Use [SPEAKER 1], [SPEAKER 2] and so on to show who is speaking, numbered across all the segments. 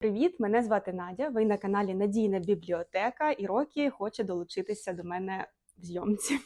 [SPEAKER 1] Привіт, мене звати Надя. Ви на каналі Надійна бібліотека, і Рокі хоче долучитися до мене в зйомці.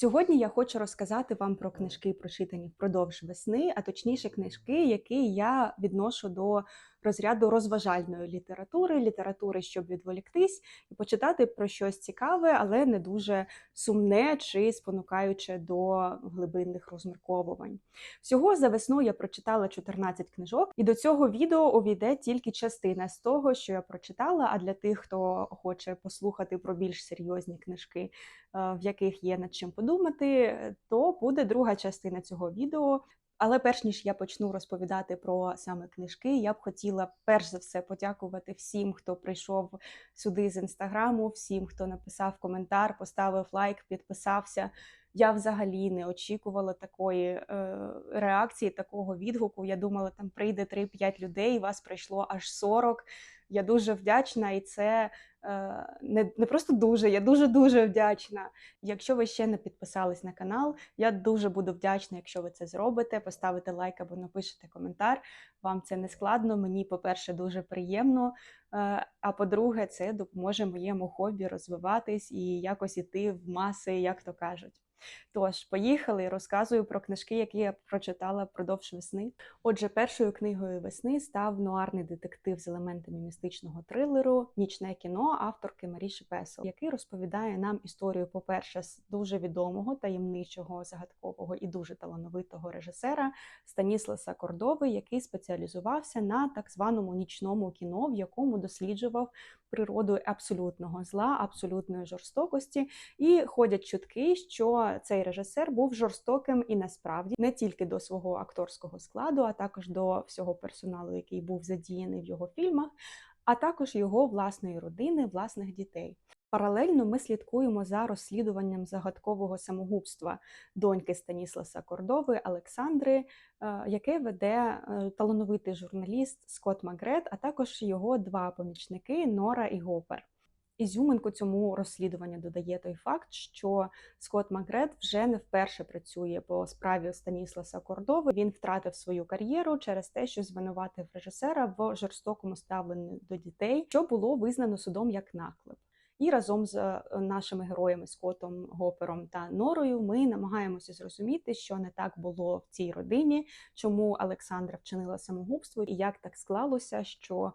[SPEAKER 1] Сьогодні я хочу розказати вам про книжки, прочитані впродовж весни, а точніше, книжки, які я відношу до розряду розважальної літератури, літератури, щоб відволіктись і почитати про щось цікаве, але не дуже сумне чи спонукаюче до глибинних розмірковувань. Всього за весну я прочитала 14 книжок, і до цього відео увійде тільки частина з того, що я прочитала. А для тих, хто хоче послухати про більш серйозні книжки, е, в яких є над чим подумати, то буде друга частина цього відео. Але перш ніж я почну розповідати про саме книжки, я б хотіла перш за все подякувати всім, хто прийшов сюди з інстаграму, всім, хто написав коментар, поставив лайк, підписався. Я взагалі не очікувала такої е, реакції, такого відгуку. Я думала, там прийде 3-5 людей, вас прийшло аж 40. Я дуже вдячна, і це е, не, не просто дуже, я дуже дуже вдячна. Якщо ви ще не підписались на канал, я дуже буду вдячна, якщо ви це зробите, поставите лайк або напишете коментар. Вам це не складно. Мені, по-перше, дуже приємно. Е, а по-друге, це допоможе моєму хобі розвиватись і якось іти в маси, як то кажуть. Тож, поїхали, розказую про книжки, які я прочитала впродовж весни. Отже, першою книгою весни став нуарний детектив з елементами містичного трилеру Нічне кіно авторки Маріші Песел, який розповідає нам історію, по-перше, з дуже відомого, таємничого, загадкового і дуже талановитого режисера Станісласа Кордови, який спеціалізувався на так званому нічному кіно, в якому досліджував природу абсолютного зла, абсолютної жорстокості, і ходять чутки, що цей режисер був жорстоким і насправді не тільки до свого акторського складу, а також до всього персоналу, який був задіяний в його фільмах, а також його власної родини, власних дітей. Паралельно ми слідкуємо за розслідуванням загадкового самогубства доньки Станісласа Кордови Олександри, яке веде талановитий журналіст Скотт Магрет, а також його два помічники Нора і Гопер. Ізюминку цьому розслідуванню додає той факт, що Скотт Магрет вже не вперше працює по справі Станісласа Кордови. Він втратив свою кар'єру через те, що звинуватив режисера в жорстокому ставленні до дітей, що було визнано судом як наклеп. І разом з е, нашими героями Скотом, Гопером та Норою ми намагаємося зрозуміти, що не так було в цій родині, чому Олександра вчинила самогубство, і як так склалося, що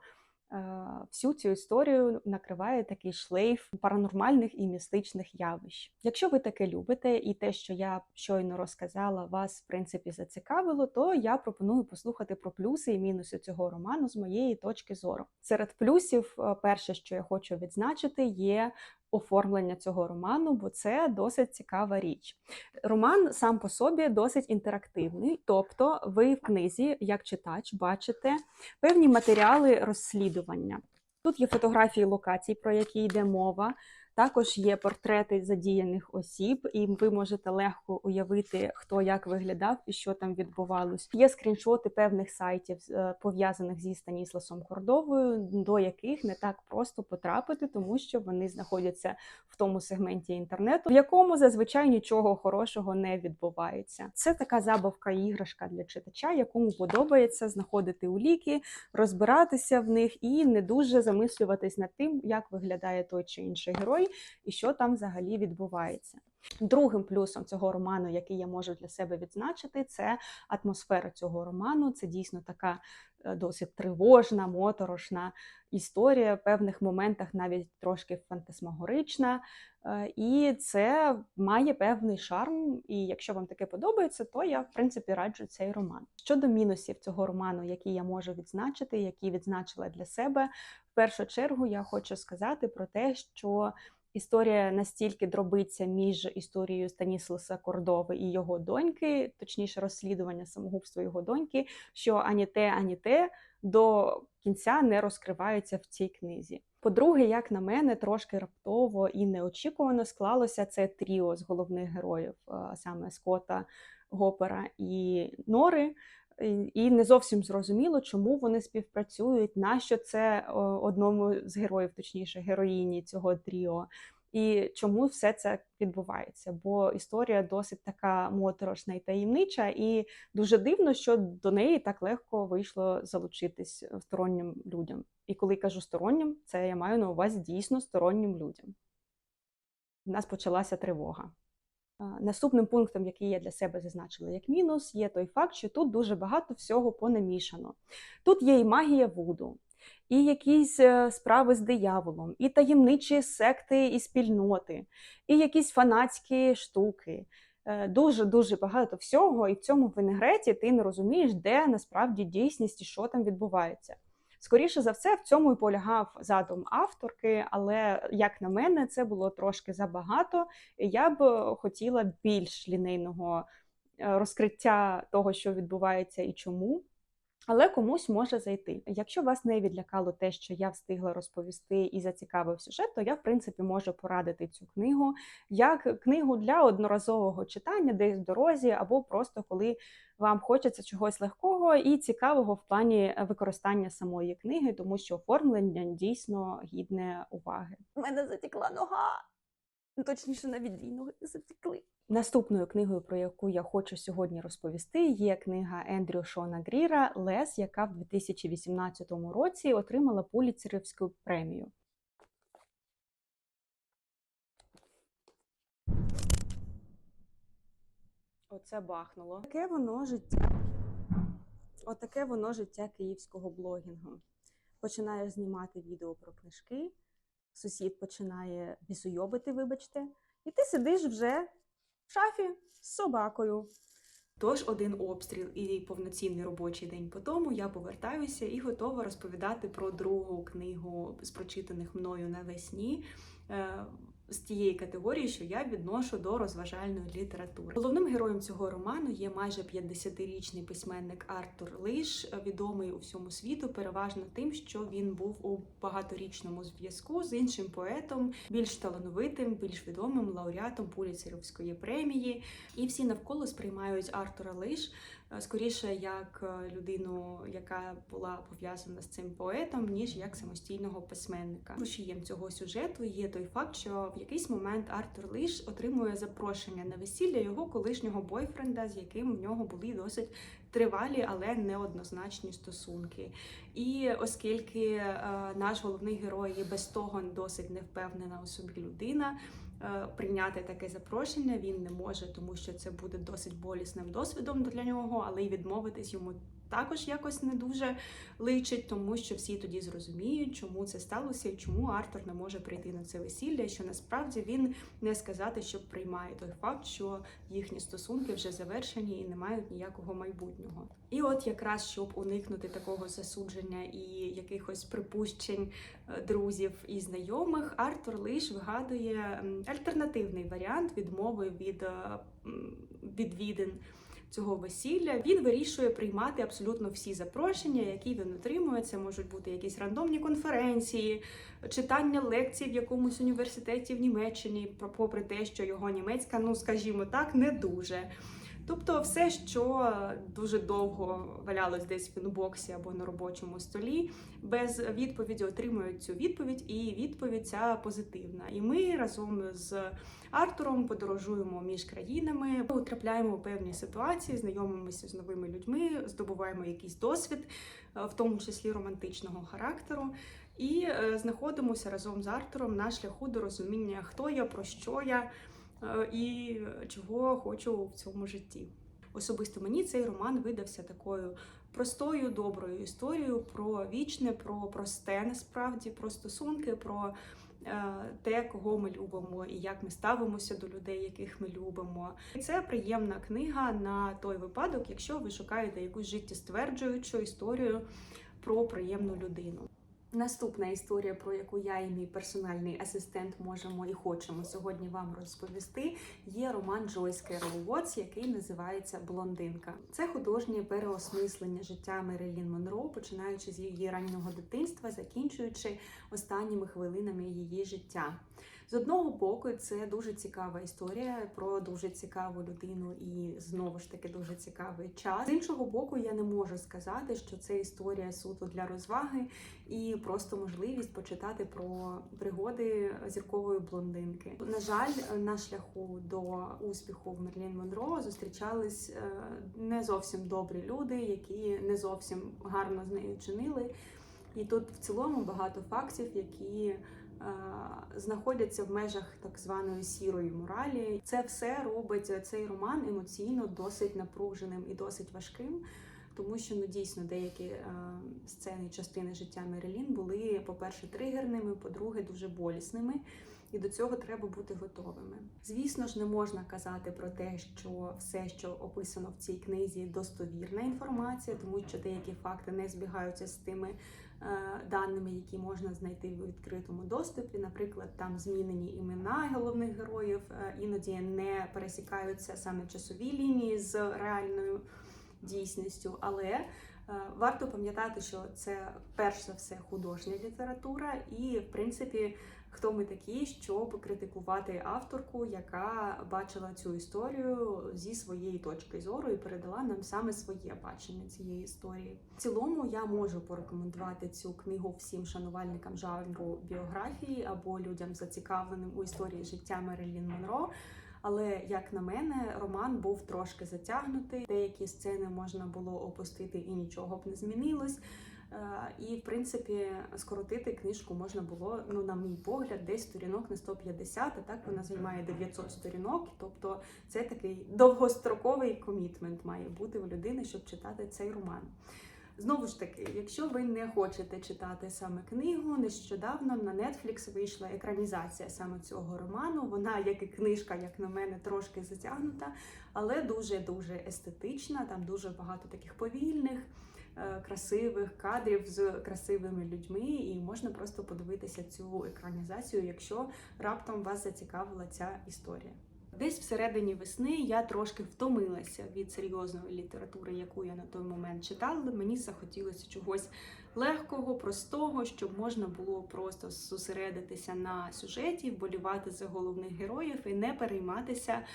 [SPEAKER 1] всю цю історію накриває такий шлейф паранормальних і містичних явищ. Якщо ви таке любите, і те, що я щойно розказала, вас в принципі зацікавило, то я пропоную послухати про плюси і мінуси цього роману з моєї точки зору. Серед плюсів, е, перше, що я хочу відзначити, є оформлення цього роману, бо це досить цікава річ. Роман сам по собі досить інтерактивний, тобто ви в книзі, як читач, бачите певні матеріали розслідування. Тут є фотографії локацій, про які йде мова. Також є портрети задіяних осіб, і ви можете легко уявити, хто як виглядав і що там відбувалось. Є скріншоти певних сайтів, е, пов'язаних зі Станісласом Кордовою, до яких не так просто потрапити, тому що вони знаходяться в тому сегменті інтернету, в якому зазвичай нічого хорошого не відбувається. Це така забавка іграшка для читача, якому подобається знаходити уліки, розбиратися в них і не дуже замислюватись над тим, як виглядає той чи інший герой і що там взагалі відбувається. Другим плюсом цього роману, який я можу для себе відзначити, це атмосфера цього роману. Це дійсно така е, досить тривожна, моторошна історія, в певних моментах навіть трошки фантасмагорична. Е, і це має певний шарм. І якщо вам таке подобається, то я в принципі раджу цей роман. Щодо мінусів цього роману, які я можу відзначити, які відзначила для себе, в першу чергу я хочу сказати про те, що Історія настільки дробиться між історією Станісласа Кордови і його доньки, точніше, розслідування самогубства його доньки, що ані те, ані те до кінця не розкриваються в цій книзі. По-друге, як на мене, трошки раптово і неочікувано склалося це тріо з головних героїв, саме Скотта, Гопера і Нори. І- не зовсім зрозуміло, чому вони співпрацюють, нащо це одному з героїв, точніше, героїні цього тріо, і чому все це відбувається. Бо історія досить така моторошна і таємнича, і дуже дивно, що до неї так легко вийшло залучитись стороннім людям. І коли кажу стороннім, це я маю на увазі дійсно стороннім людям. У нас почалася тривога. Наступним пунктом, який я для себе зазначила як мінус, є той факт, що тут дуже багато всього понамішано. Тут є і магія Вуду, і якісь е, справи з дияволом, і таємничі секти і спільноти, і якісь фанатські штуки. Дуже дуже багато всього, і в цьому винегреті ти не розумієш, де насправді дійсність і що там відбувається. Скоріше за все, в цьому і полягав задум авторки, але як на мене, це було трошки забагато. Я б е, хотіла більш лінейного е, розкриття того, що відбувається і чому. Але комусь може зайти. Якщо вас не відлякало те, що я встигла розповісти і зацікавив сюжет, то я в принципі можу порадити цю книгу як книгу для одноразового читання, десь в дорозі, або просто коли вам хочеться чогось легкого і цікавого в плані використання самої книги, тому що оформлення дійсно гідне уваги.
[SPEAKER 2] У мене затекла нога. Точніше, навіть дві ноги затекли.
[SPEAKER 1] Наступною книгою, про яку я хочу сьогодні розповісти, є книга Ендрю Шона Гріра Лес, яка в 2018 році отримала Пуліцерівську премію. Оце бахнуло. Таке воно життя. Отаке воно життя київського блогінгу. Починаєш знімати відео про книжки, сусід починає бісуйобити, вибачте, і ти сидиш вже в шафі з собакою. Тож один обстріл і повноцінний робочий день по тому я повертаюся і готова розповідати про другу книгу з прочитаних мною навесні. З тієї категорії, що я відношу до розважальної літератури. Головним героєм цього роману є майже 50-річний письменник Артур Лиш, відомий у всьому світу, переважно тим, що він був у багаторічному зв'язку з іншим поетом, більш талановитим, більш відомим лауреатом Пуліцерівської премії. І всі навколо сприймають Артура Лиш скоріше як е, людину, яка була пов'язана з цим поетом, ніж як самостійного письменника. Рушієм цього сюжету є той факт, що в якийсь момент Артур Лиш отримує запрошення на весілля його колишнього бойфренда, з яким в нього були досить тривалі, але неоднозначні стосунки. І оскільки е, наш головний герой є без того досить невпевнена у собі людина. Е, Прийняти таке запрошення. Він не може, тому що це буде досить болісним досвідом для нього, але й відмовитись йому також якось не дуже личить, тому що всі тоді зрозуміють, чому це сталося і чому Артур не може прийти на це весілля. Що насправді він не сказати, що приймає той факт, що їхні стосунки вже завершені і не мають ніякого майбутнього. І от якраз щоб уникнути такого засудження і якихось припущень е, друзів і знайомих, Артур лиш вигадує альтернативний варіант відмови від е, відвідин цього весілля. Він вирішує приймати абсолютно всі запрошення, які він отримує. Це можуть бути якісь рандомні конференції, читання лекцій в якомусь університеті в Німеччині, попри те, що його німецька, ну скажімо так, не дуже. Тобто, все, що дуже довго валялось десь в інбоксі або на робочому столі, без відповіді отримують цю відповідь, і відповідь ця позитивна. І ми разом з Артуром подорожуємо між країнами, потрапляємо у певні ситуації, знайомимося з новими людьми, здобуваємо якийсь досвід, е, в тому числі романтичного характеру. І е, знаходимося разом з Артуром на шляху до розуміння, хто я, про що я і чого хочу в цьому житті. Особисто мені цей роман видався такою простою, доброю історією про вічне, про просте насправді, про стосунки, про е, те, кого ми любимо, і як ми ставимося до людей, яких ми любимо. Це приємна книга на той випадок, якщо ви шукаєте якусь життєстверджуючу історію про приємну людину. Наступна історія, про яку я і мій персональний асистент можемо і хочемо сьогодні вам розповісти, є роман Джойс Керол Уотс, який називається Блондинка. Це художнє переосмислення життя Мерилін Монро, починаючи з її раннього дитинства, закінчуючи останніми хвилинами її життя. З одного боку, це дуже цікава історія про дуже цікаву людину і знову ж таки дуже цікавий час. З іншого боку, я не можу сказати, що це історія суто для розваги і просто можливість почитати про пригоди зіркової блондинки. На жаль, на шляху до успіху в Мерлін Монро зустрічались е, не зовсім добрі люди, які не зовсім гарно з нею чинили. І тут в цілому багато фактів, які знаходяться в межах так званої сірої моралі. Це все робить цей роман емоційно досить напруженим і досить важким. Тому що ну дійсно деякі е, сцени, частини життя Мерилін були, по-перше, тригерними, по-друге, дуже болісними, і до цього треба бути готовими. Звісно ж, не можна казати про те, що все, що описано в цій книзі, достовірна інформація, тому що деякі факти не збігаються з тими е, даними, які можна знайти в відкритому доступі. Наприклад, там змінені імена головних героїв, е, іноді не пересікаються саме часові лінії з реальною дійсністю, але е, варто пам'ятати, що це перш за все художня література, і в принципі, хто ми такі, щоб критикувати авторку, яка бачила цю історію зі своєї точки зору і передала нам саме своє бачення цієї історії. В цілому я можу порекомендувати цю книгу всім шанувальникам жанру біографії або людям зацікавленим у історії життя Мерилін Монро. Але як на мене, роман був трошки затягнутий. Деякі сцени можна було опустити і нічого б не змінилось. Е, І в принципі скоротити книжку можна було, ну на мій погляд, десь сторінок на 150, а так вона займає 900 сторінок. Тобто це такий довгостроковий комітмент має бути у людини, щоб читати цей роман. Знову ж таки, якщо ви не хочете читати саме книгу, нещодавно на Netflix вийшла екранізація саме цього роману. Вона, як і книжка, як на мене, трошки затягнута, але дуже дуже естетична. Там дуже багато таких повільних, красивих кадрів з красивими людьми, і можна просто подивитися цю екранізацію, якщо раптом вас зацікавила ця історія. Десь всередині весни я трошки втомилася від серйозної літератури, яку я на той момент читала. Мені захотілося чогось легкого, простого, щоб можна було просто зосередитися на сюжеті, вболівати за головних героїв і не перейматися е,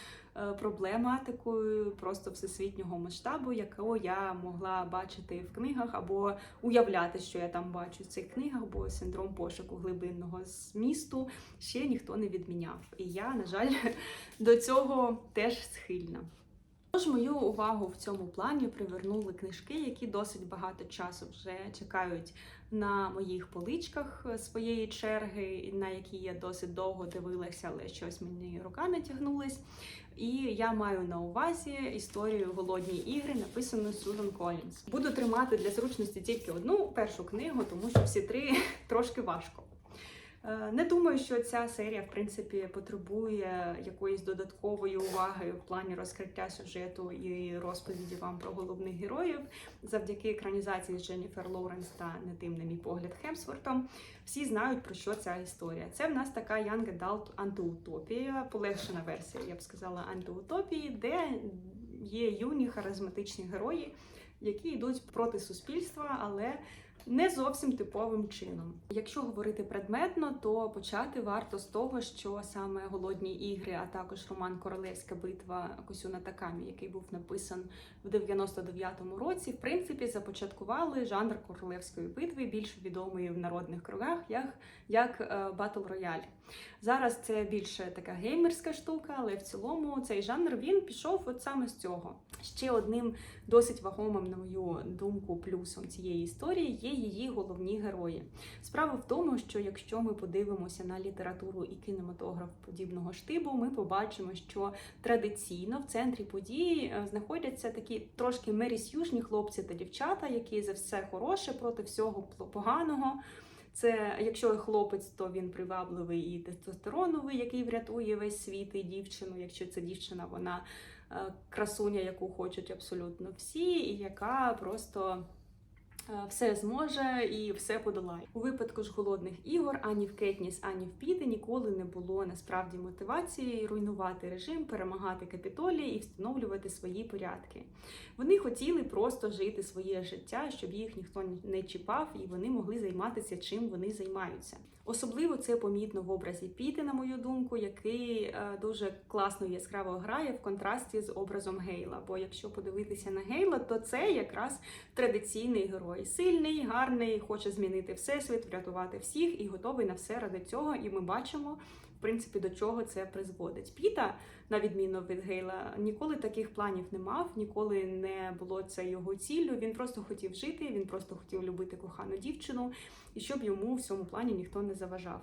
[SPEAKER 1] проблематикою просто всесвітнього масштабу, яку я могла бачити в книгах, або уявляти, що я там бачу в цих книгах, бо синдром пошуку глибинного змісту ще ніхто не відміняв. І я, на жаль, до цього теж схильна. Тож мою увагу в цьому плані привернули книжки, які досить багато часу вже чекають на моїх поличках своєї черги, на які я досить довго дивилася, але щось мені рука не тягнулась. І я маю на увазі історію Голодні ігри, написану Сюзан Колінс. Буду тримати для зручності тільки одну першу книгу, тому що всі три трошки важко. Е, Не думаю, що ця серія, в принципі, потребує якоїсь додаткової уваги в плані розкриття сюжету і розповіді вам про головних героїв. Завдяки екранізації з Дженніфер Лоуренс та не тим, на мій погляд, Хемсвортом. Всі знають про що ця історія. Це в нас така Young Adult антиутопія, полегшена версія, я б сказала, антиутопії, де є юні харизматичні герої, які йдуть проти суспільства, але не зовсім типовим чином. Якщо говорити предметно, то почати варто з того, що саме голодні ігри, а також роман Королевська битва Косюна Такамі, який був написан в 99-му році, в принципі, започаткували жанр королевської битви, більш відомий в народних кругах, як, як Батл Royale. Зараз це більше така геймерська штука, але в цілому цей жанр він пішов от саме з цього. Ще одним досить вагомим, на мою думку, плюсом цієї історії є її головні герої. Справа в тому, що якщо ми подивимося на літературу і кінематограф подібного штибу, ми побачимо, що традиційно в центрі події е, знаходяться такі трошки мерісюжні хлопці та дівчата, які за все хороше проти всього поганого. Це якщо хлопець, то він привабливий і тестостероновий, який врятує весь світ і дівчину. Якщо це дівчина, вона е, красуня, яку хочуть абсолютно всі, і яка просто все зможе і все подолає. У випадку ж голодних ігор ані в Кетніс, ані в Піде ніколи не було насправді мотивації руйнувати режим, перемагати капітолії і встановлювати свої порядки. Вони хотіли просто жити своє життя, щоб їх ніхто не чіпав, і вони могли займатися чим вони займаються. Особливо це помітно в образі Піти, на мою думку, який е, дуже класно і яскраво грає в контрасті з образом Гейла. Бо якщо подивитися на Гейла, то це якраз традиційний герой. Сильний, гарний, хоче змінити всесвіт, врятувати всіх і готовий на все ради цього. І ми бачимо, принципі, до чого це призводить. Піта, на відміну від Гейла, ніколи таких планів не мав, ніколи не було це його ціллю. Він просто хотів жити, він просто хотів любити кохану дівчину, і щоб йому в цьому плані ніхто не заважав.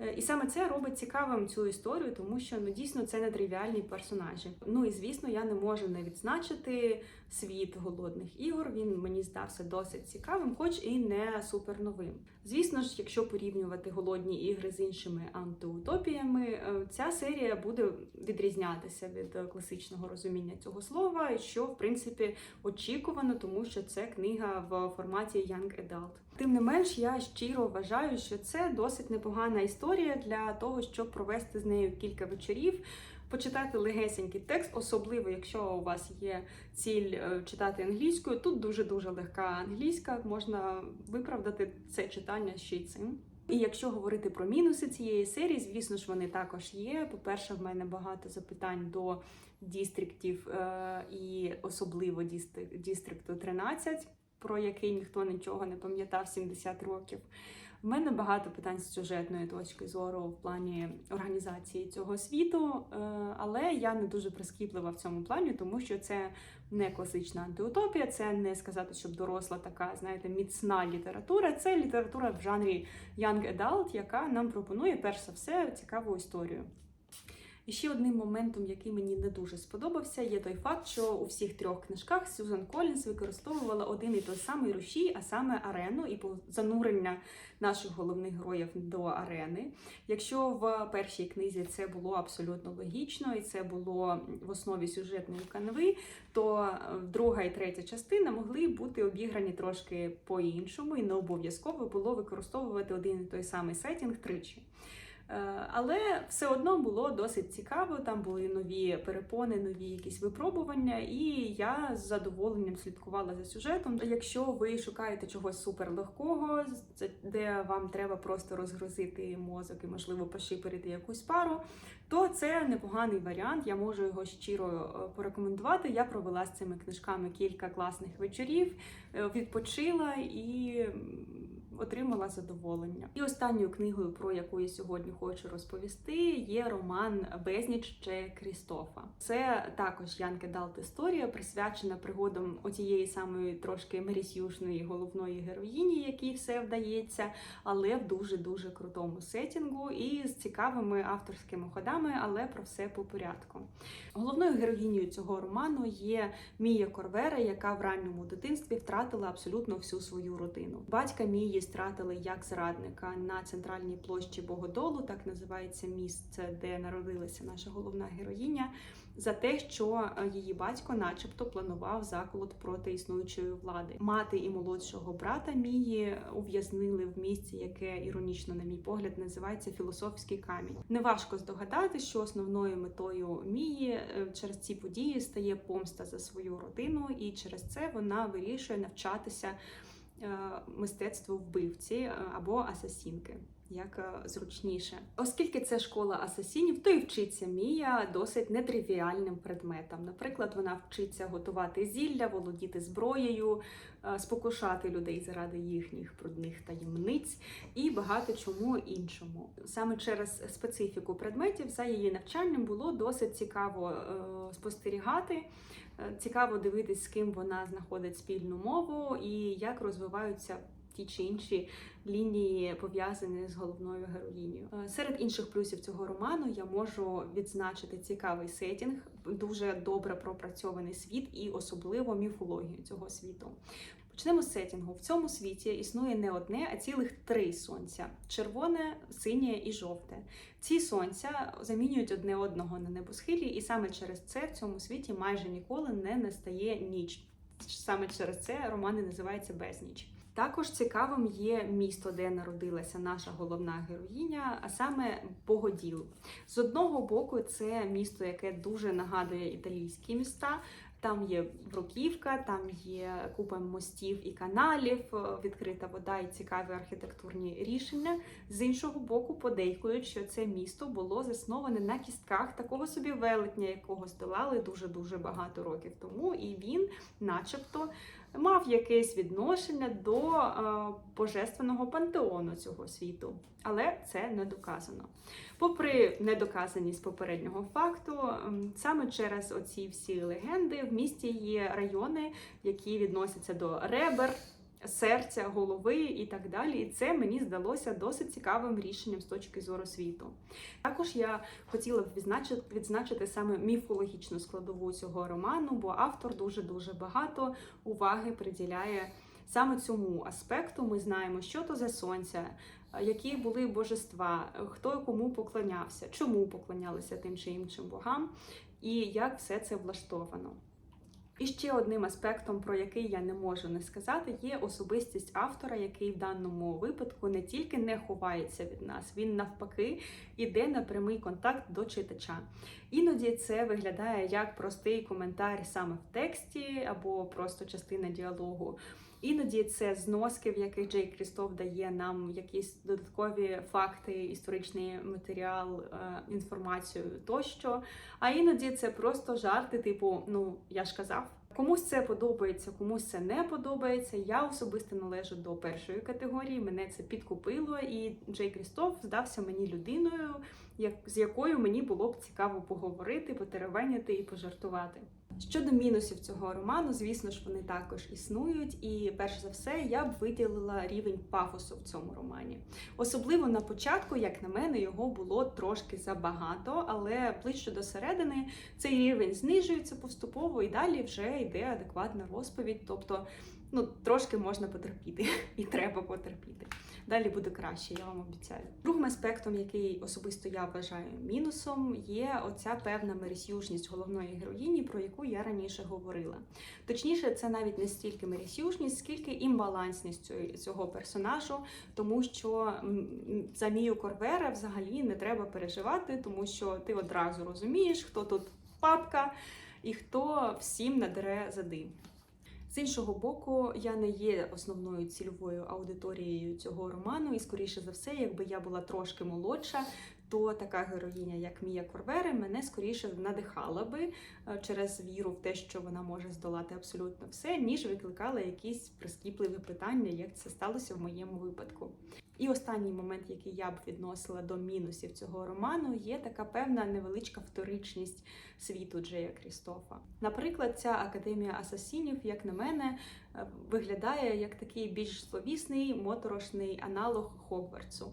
[SPEAKER 1] Е, І саме це робить цікавим цю історію, тому що ну дійсно це не тривіальні персонажі. Ну і звісно, я не можу не відзначити світ голодних ігор. Він мені здався досить цікавим, хоч і не супер новим. Звісно ж, якщо порівнювати голодні ігри з іншими антиутопіями, е, ця серія буде відрізнятися від класичного розуміння цього слова, що в принципі очікувано, тому що це книга в форматі Young Adult. Тим не менш, я щиро вважаю, що це досить непогана історія для того, щоб провести з нею кілька вечорів. Почитати легесенький текст, особливо якщо у вас є ціль е, читати англійською. Тут дуже дуже легка англійська, можна виправдати це читання ще й цим. І якщо говорити про мінуси цієї серії, звісно ж, вони також є. По-перше, в мене багато запитань до дістриктів е, і особливо дістри- дістрикту 13, про який ніхто нічого не пам'ятав 70 років. В мене багато питань з сюжетної точки зору в плані організації цього світу, е, але я не дуже прискіплива в цьому плані, тому що це не класична антиутопія, це не сказати, щоб доросла така, знаєте, міцна література. Це література в жанрі Young Adult, яка нам пропонує перш за все цікаву історію. І ще одним моментом, який мені не дуже сподобався, є той факт, що у всіх трьох книжках Сюзан Колінс використовувала один і той самий рушій, а саме арену і занурення наших головних героїв до арени. Якщо в першій книзі це було абсолютно логічно і це було в основі сюжетної канви, то е, друга і третя частина могли бути обіграні трошки по-іншому, і не обов'язково було використовувати один і той самий сетінг тричі. Е, Але все одно було досить цікаво. Там були нові перепони, нові якісь випробування, і я з задоволенням слідкувала за сюжетом. Якщо ви шукаєте чогось суперлегкого, де вам треба просто розгрузити мозок і, можливо, пошиперити якусь пару, то це непоганий варіант. Я можу його щиро е, порекомендувати. Я провела з цими книжками кілька класних вечорів, е, відпочила і отримала задоволення. І останньою книгою, про яку я сьогодні хочу розповісти, є роман Безніч ще Крістофа. Це також Янке Далт історія, присвячена пригодам отієї самої трошки мерісюшної головної героїні, якій все вдається, але в дуже дуже крутому сетінгу і з цікавими авторськими ходами, але про все по порядку. Головною героїнею цього роману є Мія Корвера, яка в ранньому дитинстві втратила абсолютно всю свою родину. Батька Мії стратили як зрадника на центральній площі Богодолу, так називається місце, де народилася наша головна героїня, за те, що е, її батько, начебто, планував заколот проти існуючої влади. Мати і молодшого брата Мії ув'язнили в місці, яке іронічно, на мій погляд, називається філософський камінь. Неважко здогадати, що основною метою Мії е, через ці події стає помста за свою родину, і через це вона вирішує навчатися е, мистецтву вбивці е, або асасінки. Як е, зручніше, оскільки це школа асасінів, то і вчиться Мія досить нетривіальним предметам. Наприклад, вона вчиться готувати зілля, володіти зброєю, е, спокушати людей заради їхніх брудних таємниць і багато чому іншому. Саме через специфіку предметів за її навчанням було досить цікаво е, спостерігати. Цікаво дивитись, з ким вона знаходить спільну мову і як розвиваються ті чи інші лінії пов'язані з головною героїнею. Е, Серед інших плюсів цього роману я можу відзначити цікавий сетінг, дуже добре пропрацьований світ і особливо міфологію цього світу. Почнемо з сетінгу. В цьому світі існує не одне, а цілих три сонця: червоне, синє і жовте. Ці сонця замінюють одне одного на небосхилі, і саме через це в цьому світі майже ніколи не настає ніч. Саме через це роман і називається Безніч. Також цікавим є місто, де народилася наша головна героїня, а саме Богоділ. З одного боку, це місто, яке дуже нагадує італійські міста. Там є бруківка, там є купа мостів і каналів, е, відкрита вода і цікаві архітектурні рішення. З іншого боку, подейкують, що це місто було засноване на кістках такого собі велетня, якого здолали дуже дуже багато років тому, і він, начебто, мав якесь відношення до е, божественного пантеону цього світу, але це не доказано. Попри недоказаність попереднього факту, саме через оці всі легенди в місті є райони, які відносяться до ребер. Серця, голови і так далі, і це мені здалося досить цікавим рішенням з точки зору світу. Також я хотіла б відзначити, відзначити саме міфологічну складову цього роману, бо автор дуже дуже багато уваги приділяє саме цьому аспекту. Ми знаємо, що то за сонця, які були божества, хто кому поклонявся, чому поклонялися тим чи іншим богам, і як все це влаштовано. І ще одним аспектом, про який я не можу не сказати, є особистість автора, який в даному випадку не тільки не ховається від нас, він навпаки іде на прямий контакт до читача. Іноді це виглядає як простий коментар саме в тексті або просто частина діалогу. Іноді це зноски, в яких Джей Крістоф дає нам якісь додаткові факти, історичний матеріал, е, інформацію тощо. А іноді це просто жарти, типу, ну я ж казав. Комусь це подобається, комусь це не подобається. Я особисто належу до першої категорії. Мене це підкупило, і Джей Крістоф здався мені людиною, як з якою мені було б цікаво поговорити, потеревеняти і пожартувати. Щодо мінусів цього роману, звісно ж, вони також існують, і перш за все я б виділила рівень пафосу в цьому романі. Особливо на початку, як на мене, його було трошки забагато, але ближче до середини цей рівень знижується поступово і далі вже йде адекватна розповідь. Тобто, ну трошки можна потерпіти, і треба потерпіти. Далі буде краще, я вам обіцяю. Другим аспектом, який особисто я вважаю мінусом, є оця певна мерисюжність головної героїні, про яку я раніше говорила. Точніше, це навіть не стільки мерисюжність, скільки імбалансність цього- персонажу, тому що за Мію Корвера взагалі не треба переживати, тому що ти одразу розумієш, хто тут папка і хто всім надере зади. З іншого боку, я не є основною цільовою аудиторією цього роману, і скоріше за все, якби я була трошки молодша, то така героїня, як Мія Корвери, мене скоріше надихала би е, через віру в те, що вона може здолати абсолютно все, ніж викликала якісь прискіпливі питання, як це сталося в моєму випадку. І останній момент, який я б відносила до мінусів цього роману, є така певна невеличка вторичність світу Джея Крістофа. Наприклад, ця академія асасінів, як на мене, е, виглядає як такий більш словісний моторошний аналог Хогвартсу.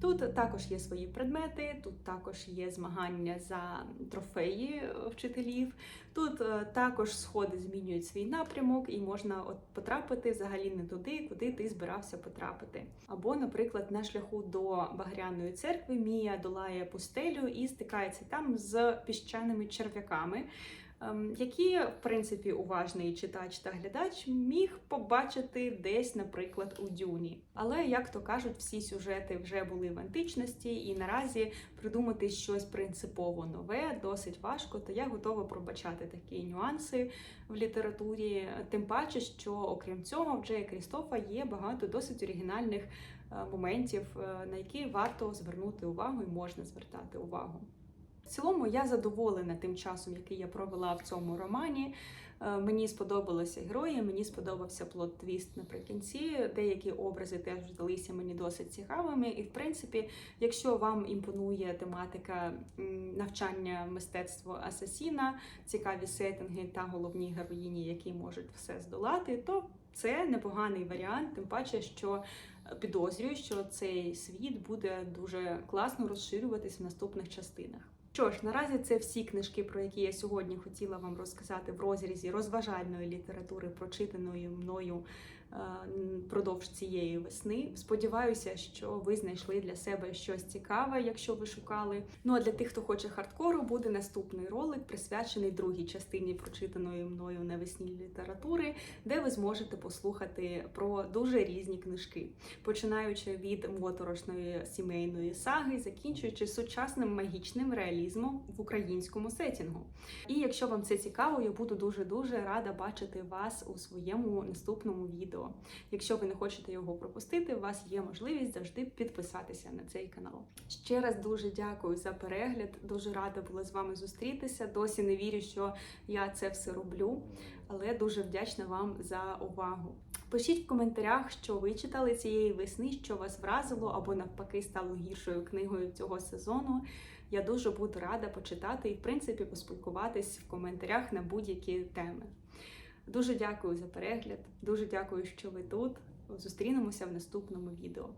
[SPEAKER 1] Тут також є свої предмети, тут також є змагання за трофеї е, вчителів. Тут е, також сходи змінюють свій напрямок, і можна от потрапити взагалі не туди, куди ти збирався потрапити. Або, наприклад, на шляху до Багряної церкви Мія долає пустелю і стикається там з піщаними черв'яками. Ем, Які, в принципі, уважний читач та глядач міг побачити десь, наприклад, у Дюні. Але, як то кажуть, всі сюжети вже були в античності, і наразі придумати щось принципово нове досить важко. То я готова пробачати такі нюанси в літературі. Тим паче, що окрім цього, в Джея Крістофа є багато досить оригінальних е, моментів, е, на які варто звернути увагу і можна звертати увагу. В цілому я задоволена тим часом, який я провела в цьому романі. Е, Мені сподобалися герої, мені сподобався плот-твіст наприкінці. Деякі образи теж здалися мені досить цікавими. І, в принципі, якщо вам імпонує тематика навчання мистецтво асасіна, цікаві сеттинги та головні героїні, які можуть все здолати, то це непоганий варіант, тим паче, що підозрюю, що цей світ буде дуже класно розширюватись в наступних частинах. Що ж, наразі це всі книжки, про які я сьогодні хотіла вам розказати в розрізі розважальної літератури, прочитаної мною Продовж цієї весни. Сподіваюся, що ви знайшли для себе щось цікаве, якщо ви шукали. Ну а для тих, хто хоче хардкору, буде наступний ролик, присвячений другій частині прочитаної мною навесні літератури, де ви зможете послухати про дуже різні книжки, починаючи від моторошної сімейної саги, закінчуючи сучасним магічним реалізмом в українському сетінгу. І якщо вам це цікаво, я буду дуже дуже рада бачити вас у своєму наступному відео. Якщо ви не хочете його пропустити, у вас є можливість завжди підписатися на цей канал. Ще раз дуже дякую за перегляд. Дуже рада була з вами зустрітися. Досі не вірю, що я це все роблю, але дуже вдячна вам за увагу. Пишіть в коментарях, що ви читали цієї весни, що вас вразило або навпаки стало гіршою книгою цього сезону. Я дуже буду рада почитати і, в принципі, поспілкуватись в коментарях на будь-які теми. Дуже дякую за перегляд, дуже дякую, що ви тут. Зустрінемося в наступному відео.